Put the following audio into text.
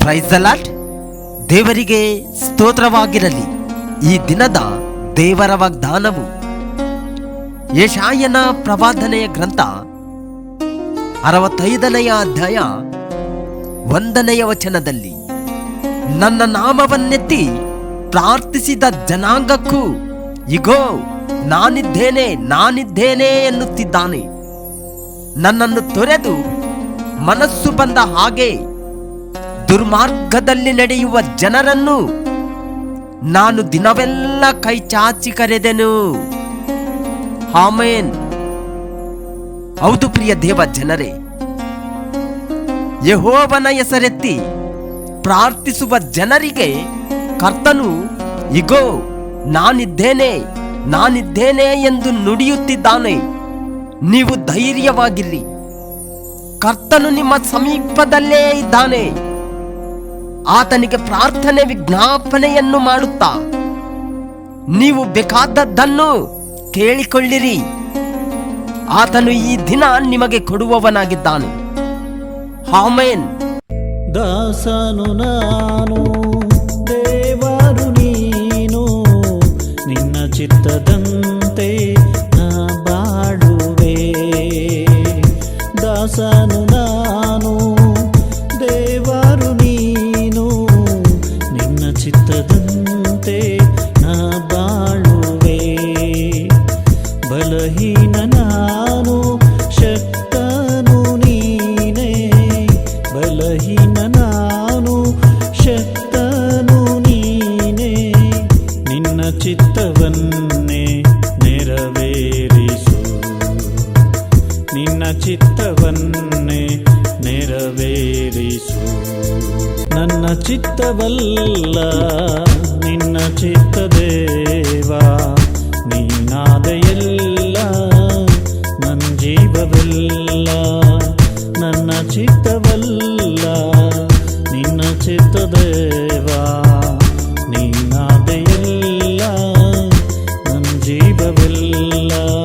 Praise Lord ದೇವರಿಗೆ ಸ್ತೋತ್ರವಾಗಿರಲಿ. ಈ ದಿನದ ದೇವರ ವಾಗ್ದಾನವು. ಯಶಾಯನ ಪ್ರವಾದನೆಯ ಗ್ರಂಥ ಅರವತ್ತೈದನೆಯ ಅಧ್ಯಾಯ ಒಂದನೆಯ ವಚನದಲ್ಲಿ, ನನ್ನ ನಾಮವನ್ನೆತ್ತಿ ಪ್ರಾರ್ಥಿಸಿದ ಜನಾಂಗಕ್ಕೂ, ಇಗೋ, ನಾನಿದ್ದೇನೆ ನಾನಿದ್ದೇನೆ ಎನ್ನುತ್ತಿದ್ದಾನೆ. ನನ್ನನ್ನು ತೊರೆದು ಮನಸ್ಸು ಬಂದ ಹಾಗೆ ದುರ್ಮಾರ್ಗದಲ್ಲಿ ನಡೆಯುವ ಜನರನ್ನು ನಾನು ದಿನವೆಲ್ಲ ಕೈ ಚಾಚಿ ಕರೆದೆನು. ಹಾಮೇನ್ ಹೌದು ಪ್ರಿಯ ದೇವ ಜನರೇ, ಯಹೋವನ ಹೆಸರೆತ್ತಿ ಪ್ರಾರ್ಥಿಸುವ ಜನರಿಗೆ ಕರ್ತನು, ಇಗೋ, ನಾನಿದ್ದೇನೆ ನಾನಿದ್ದೇನೆ ಎಂದು ನುಡಿಯುತ್ತಿದ್ದಾನೆ. ನೀವು ಧೈರ್ಯವಾಗಿರಿ. ಕರ್ತನು ನಿಮ್ಮ ಸಮೀಪದಲ್ಲೇ ಇದ್ದಾನೆ. ಆತನಿಗೆ ಪ್ರಾರ್ಥನೆ ವಿಜ್ಞಾಪನೆಯನ್ನು ಮಾಡುತ್ತಾ. ನೀವು ಬೇಕಾದದ್ದನ್ನು ಕೇಳಿಕೊಳ್ಳಿರಿ. ಆತನು ಈ ದಿನ ನಿಮಗೆ ಕೊಡುವವನಾಗಿದ್ದಾನೆ. ಹಾಮೇನ್ ದಾಸನು ನಾನು, ದೇವರು ನೀನು, ನಿನ್ನ ಚಿತ್ತದಂತೆ ದಾಸನು ನಾನು. ದೇವರು ನೀನು, ನಿನ್ನ ಚಿತ್ತದಂತೆ ನಾ ಬಾಳುವೆ. ಬಲಹೀನ ನಾನು, ಶಕ್ತನು ನೀನೇ. ಬಲಹೀನ ನಾನು, ಶಕ್ತನು ನೀನೇ. ನಿನ್ನ ಚಿತ್ತವನ್ನೇ ನೆರವೇರಿಸು ನಿನ್ನ ಚಿತ್ತವನ್ನೇ ನೆರವೇರಿಸು. ನನ್ನ ಚಿತ್ತವಲ್ಲ, ನಿನ್ನ ಚಿತ್ತದೇವಾ. ಎಲ್ಲ ನನ್ನ ಜೀವವೆಲ್ಲ. ನನ್ನ ಚಿತ್ತವಲ್ಲ, ನಿನ್ನ ಚಿತ್ತದೇವಾ. ನೀನಾದೆಯೆಲ್ಲ ನನ್ನ ಜೀವವೆಲ್ಲ.